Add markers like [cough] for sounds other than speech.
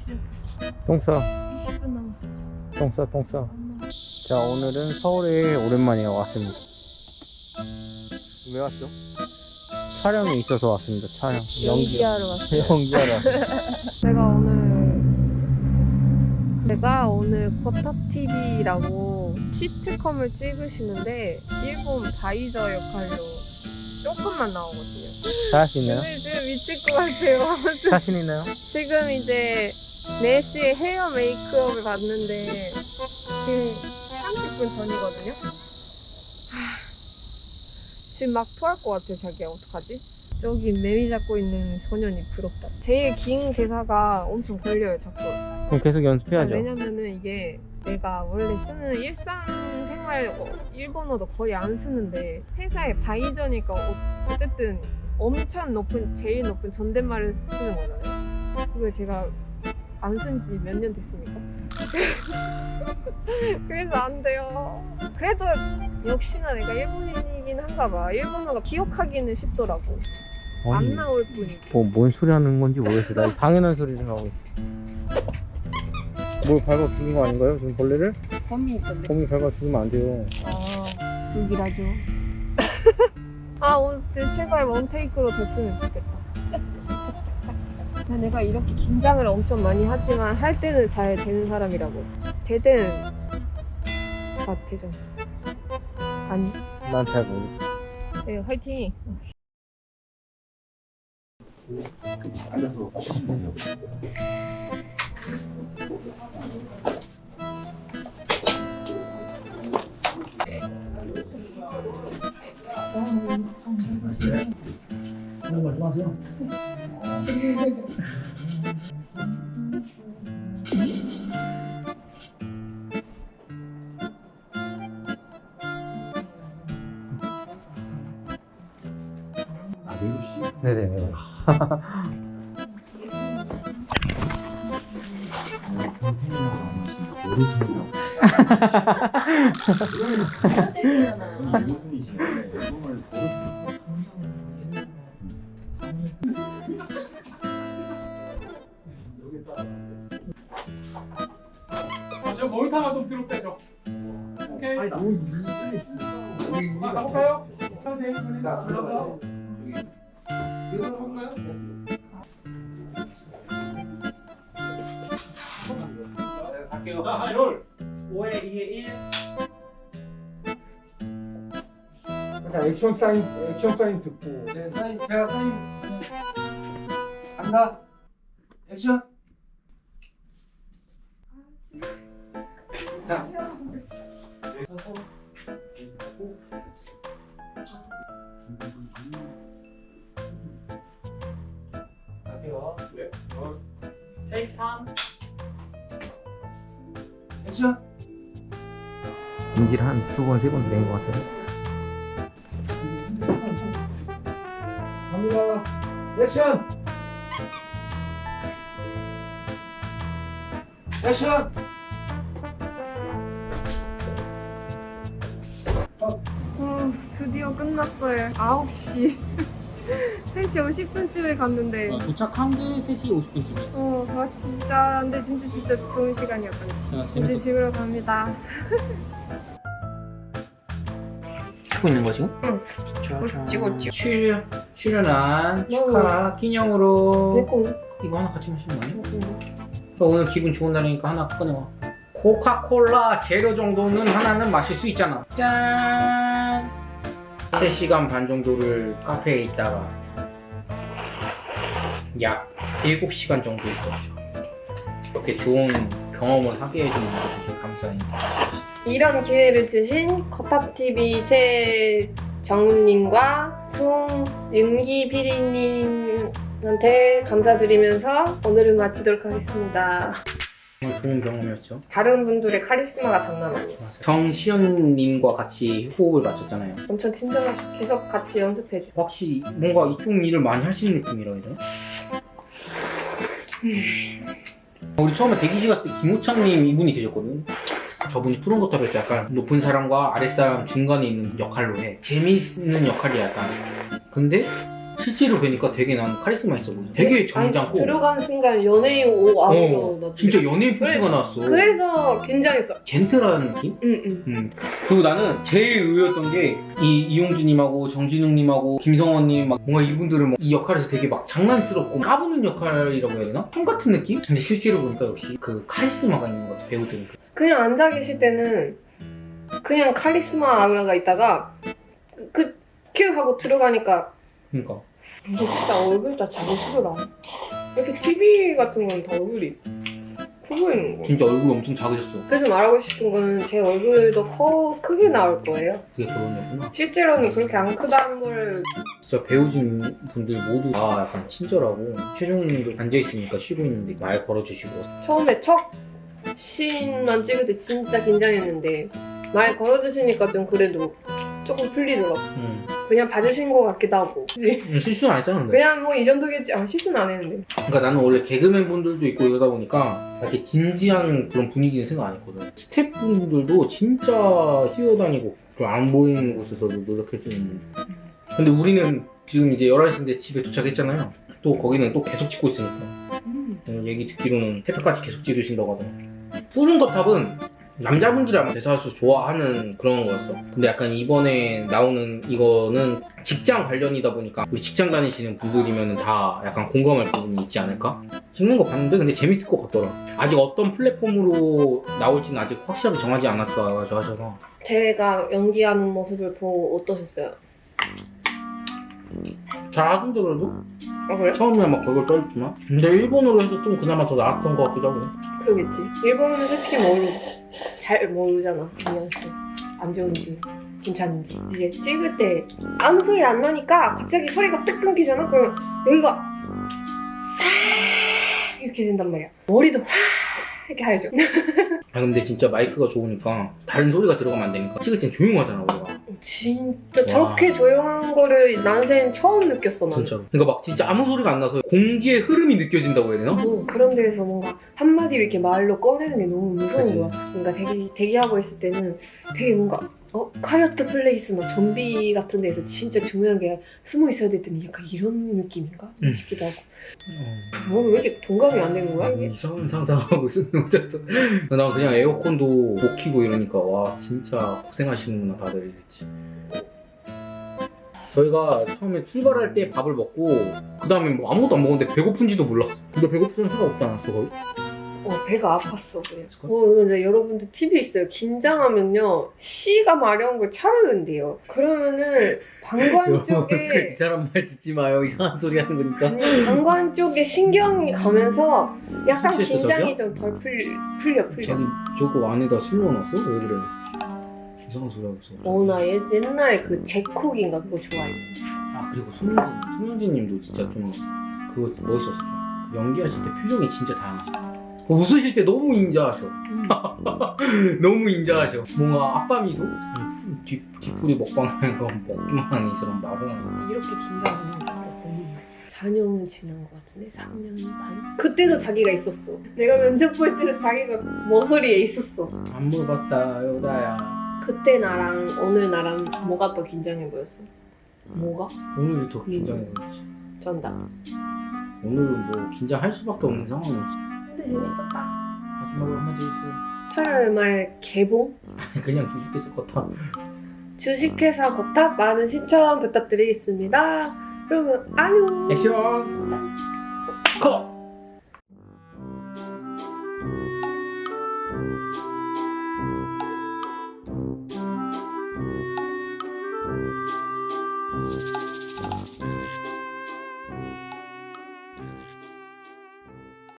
시작했어. 똥싸 20분 남았어. 똥싸 똥싸. 자 오늘은 서울에 오랜만에 왔습니다 왜 왔죠? 촬영이 있어서 왔습니다 촬영 연기하러 왔어. 연기하러 제가 [laughs] 오늘 제가 오늘 버터TV라고 시트콤을 찍으시는데 일본 바이저 역할로 조금만 나오거든요. 잘할 수 있나요? 지금 미칠 것 같아요. 자신 있나요? 지금 이제 4시에 헤어 메이크업을 받는데 지금 30분 전이거든요. 하, 지금 막 토할 것 같아요, 자기야. 어떡하지? 저기 매미 잡고 있는 소년이 부럽다. 제일 긴 대사가 엄청 걸려요, 자꾸. 그럼 계속 연습해야죠 왜냐면은 이게 내가 원래 쓰는 일상생활 어, 일본어도 거의 안 쓰는데 회사에 바이저니까 어- 어쨌든 엄청 높은 제일 높은 존댓말을 쓰는 거잖아요. 그걸 제가 안 쓴 지 몇 년 됐습니까? [laughs] 그래서 안 돼요. 그래도 역시나 내가 일본인이긴 한가 봐. 일본어가 기억하기는 쉽더라고. 안 아니 나올 뿐이지. 뭐, 뭔 소리 하는 건지 모르겠어 나 당연한 소리를 하고 있어 뭘 밟아 죽인 거 아닌가요? 지금 벌레를? 범이 있던데. 거미 밟아 죽이면 안 돼요 아, 불길하죠. [laughs] 아, 오늘 진짜 제발 원테이크로 됐으면 좋겠다. 근데 내가 이렇게 긴장을 엄청 많이 하지만 할 때는 잘 되는 사람이라고. 될 때는 다 되잖아. 아니, 난잘 모르겠어 네, 화이팅! 아, 매우 씨. 네네네 일본분이시네. 저 모니터가 좀 뒤로 빼줘. 오케이. 아, 가볼까요? 아, 네. 자, 불러서. 이거 할까요? 네, 갈게요. 자, 한 열. 5에 2에 1 약간 액션 사인 액션 사인 듣고 네, 사인, 제가 사인. 간다. 액션. 자. 서서. 고 갈게요. 네. 테이크 3 액션. 인지를 한 두 번, 세 번 낸 것 같아요 갑니다. 액션. 액션. 드디어 끝났어요. 9시. 3시 50분쯤에 갔는데. 도착한 게 3시 50분쯤에 어, 아, 진짜. 근데 진짜 진짜 좋은 시간이었거든요. 제가 이제 재밌었어요 집으로 갑니다. [laughs] 찍고 있는 거지? 응. 짜잔. 찍었지. 출연, 출연한 축하 기념으로 내꺼 이거 하나 같이 마시는 거 아니야? 저 오늘 기분 좋은 날이니까 하나 꺼내와 코카콜라 재료 정도는 하나는 마실 수 있잖아 짠 3시간 반 정도를 카페에 있다가 약 7시간 정도 있었죠 이렇게 좋은 경험을 하게 해주는 것이 감사합니다 이런 기회를 주신 거탑TV 최정훈님과 송윤기 PD님한테 감사드리면서 오늘은 마치도록 하겠습니다. 정말 좋은 경험이었죠 다른 분들의 카리스마가 장난 아니에요. 정시현님과 같이 호흡을 맞췄잖아요 엄청 친절하셨어요. 계속 같이 연습해주고. 확실히 뭔가 이쪽 일을 많이 있는 느낌이라 해야 되나? 우리 처음에 대기실 갔을 때 김호찬님 이분이 계셨거든. 저분이 푸른 거탑에서 약간 높은 사람과 아랫사람 중간에 있는 역할로 해. 재미있는 역할이야, 약간. 근데 실제로 뵈니까 되게 난 카리스마 있어 보여. 되게 점잖고. 들어간 순간 연예인 옷 안으로 어, 나 진짜 연예인 그래, 포스가 나왔어. 그래서 긴장했어. 젠틀한 느낌? 응응. 음. 그리고 나는 제일 의외였던 게 이 이용주님하고 정진웅님하고 김성원님 막 뭔가 이분들은 막이 역할에서 되게 막 장난스럽고 까부는 역할이라고 해야 되나? 형 같은 느낌? 근데 실제로 보니까 역시 그 카리스마가 있는 것 같아 배우들은. 그냥 앉아 계실 때는 그냥 카리스마 아우라가 있다가 그 큐 하고 들어가니까 그러니까 근데 진짜 얼굴 다 자기 싫어라. 이렇게 TV 같은 건 다 얼굴이 커 보이는 거. 진짜 얼굴 엄청 작으셨어. 그래서 말하고 싶은 거는 제 얼굴도 커 크게 나올 거예요. 그게 그런였구나. 실제로는 그렇게 안 크다는 걸 진짜 배우진 분들 모두 다 약간 친절하고 최종님도 앉아있으니까 쉬고 있는데 말 걸어주시고 처음에 첫 씬만 찍을 때 진짜 긴장했는데 말 걸어주시니까 좀 그래도 조금 풀리더라고. 음. 그냥 봐주신 것 같기도 하고. 그치? 음, 실수는 안 했잖아 근데. 그냥 뭐 이 정도겠지. 아 실수는 안 했는데. 그러니까 나는 원래 개그맨 분들도 있고 이러다 보니까 이렇게 진지한 그런 분위기는 생각 안 했거든. 스태프분들도 진짜 뛰어다니고 그안 보이는 곳에서도 노력해주는. 근데 우리는 지금 이제 11시인데 집에 도착했잖아요. 또 거기는 또 계속 찍고 있으니까. 음, 얘기 듣기로는 새벽까지 계속 찍으신다고 하더라고. 뿌른 거탑은 남자분들이 아마 대사수 좋아하는 그런 거였어. 근데 약간 이번에 나오는 이거는 직장 관련이다 보니까 우리 직장 다니시는 분들이면 다 약간 공감할 부분이 있지 않을까? 찍는 거 봤는데 근데 재밌을 것 같더라. 아직 어떤 플랫폼으로 나올지는 아직 확실하게 정하지 않았다 하셔서 제가 연기하는 모습을 보고 어떠셨어요? 잘하던데 그래도? 아 그래? 처음에 막 걸걸 떨었지만 근데 일본어로 해서 좀 그나마 더 나았던 것 같기도 하고 그러겠지. 일본은 솔직히 모르 잘 모르잖아. 뉘앙스 안 좋은지 괜찮은지 이제 찍을 때 아무 소리 안 나니까 갑자기 소리가 뚝 끊기잖아. 그러면 여기가 싹 이렇게 된단 말이야. 머리도 확 이렇게 하야죠. [laughs] 아 근데 진짜 마이크가 좋으니까 다른 소리가 들어가면 안 되니까 찍을 땐 조용하잖아 우리가 진짜 저렇게 조용한 거를 난생 처음 느꼈어 난. 진짜로 그러니까 막 진짜 아무 소리가 안 나서 공기의 흐름이 느껴진다고 해야 되나? 어, 그런 데에서 뭔가 한마디 이렇게 말로 꺼내는 게 너무 무서운 그치. 거야. 뭔가 대기, 대기하고 있을 때는 되게 뭔가, 어, 카이어트 플레이스나 좀비 같은 데서 진짜 중요한 게 숨어 있어야 됐더니 약간 이런 느낌인가? 음. 싶기도 하고. 뭐, 왜 이렇게 동감이 안 되는 거야, 이게? 이상한 상상하고 있었는데 혼자서 나 그냥 에어컨도 못 키고 이러니까 와 진짜 고생하시는구나 다들 이랬지 저희가 처음에 출발할 때 밥을 먹고 그 다음에 뭐 아무것도 안 먹었는데 배고픈지도 몰랐어 근데 배고픈 생각 없지 않았어 거의? 어, 배가 아팠어, 그래. 어, 이제 여러분들 팁이 있어요. 긴장하면요, C가 마려운 걸 차려는데요. 그러면은, [laughs] 방관 이 쪽에, 사람 말 듣지 마요 이상한 소리 하는 거니까 아니, 방관 쪽에 신경이 가면서 약간 긴장이 좀덜 풀려, 풀려, 풀려. 자기 저거 안에다 술 넣어놨어? 왜 그래 이상한 소리 하고 있어 어, 나 옛, 옛날에 그 제콕인가 그거 좋아해. 아 그리고 손흥진님도 진짜 좀 그거 멋있었어 그 연기하실 때 표정이 진짜 다양하셔 그 웃으실 때 너무 인자하셔 [laughs] 너무 인자하셔 뭔가 아빠 미소 음, 뒤, 뒤풀이 먹방하면서 먹기만 하는 이 사람 하는 이렇게 긴장하는 거 거의 4년은 지난 것 같은데 3년 반? 그때도 자기가 있었어. 내가 면접 볼 때도 자기가 머소리에 있었어. 안 물어봤다 여다야 그때 나랑 오늘 나랑 뭐가 더 긴장해 보였어? 뭐가? 오늘이 더 긴장해 보였지 전다. 오늘은 뭐 긴장할 수밖에 없는 상황이었지 근데 재밌었다. 마지막으로 한마디 해주세요 8월 말 개봉? 그냥 주식회사 걷다 주식회사 거탑 많은 시청 부탁드리겠습니다. 그러면 안녕. 액션 컷